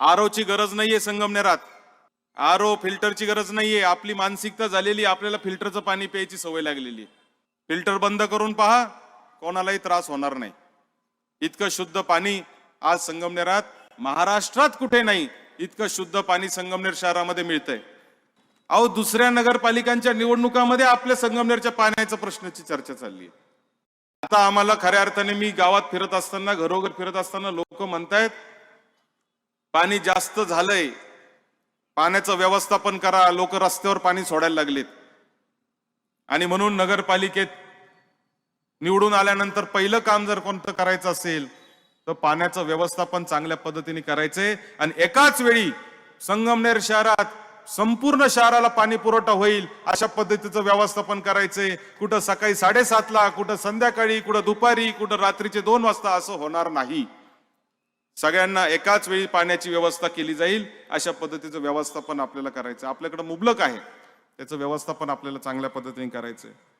आरोची गरज नाहीये संगमनेरात. आरो फिल्टरची गरज नाहीये. आपली मानसिकता झालेली आपल्याला फिल्टरचं पाणी प्यायची सवय लागलेली. फिल्टर बंद करून पहा कोणालाही त्रास होणार नाही. इतकं शुद्ध पाणी आज संगमनेरात महाराष्ट्रात कुठे नाही इतकं शुद्ध पाणी संगमनेर शहरामध्ये मिळतंय. अहो दुसऱ्या नगरपालिकांच्या निवडणुकामध्ये आपल्या संगमनेरच्या पाण्याच्या प्रश्नाची चर्चा चालली आहे. आता आम्हाला खऱ्या अर्थाने मी गावात फिरत असताना घरोघर फिरत असताना लोक म्हणतायत पाणी जास्त झालंय पाण्याचं व्यवस्थापन करा लोक रस्त्यावर पाणी सोडायला लागलेत. आणि म्हणून नगरपालिकेत निवडून आल्यानंतर पहिलं काम जर कोणतं करायचं असेल तर पाण्याचं व्यवस्थापन चांगल्या पद्धतीने करायचंय. आणि एकाच वेळी संगमनेर शहरात संपूर्ण शहराला पाणी पुरवठा होईल अशा पद्धतीचं व्यवस्थापन करायचंय. कुठं सकाळी साडेसातला कुठं संध्याकाळी कुठं दुपारी कुठं रात्रीचे दोन वाजता असं होणार नाही. सगळ्यांना एकाच वेळी पाण्याची व्यवस्था केली जाईल अशा पद्धतीचं व्यवस्थापन आपल्याला करायचं आपल्याकडे मुबलक आहे. त्याचं व्यवस्थापन आपल्याला चांगल्या पद्धतीने करायचं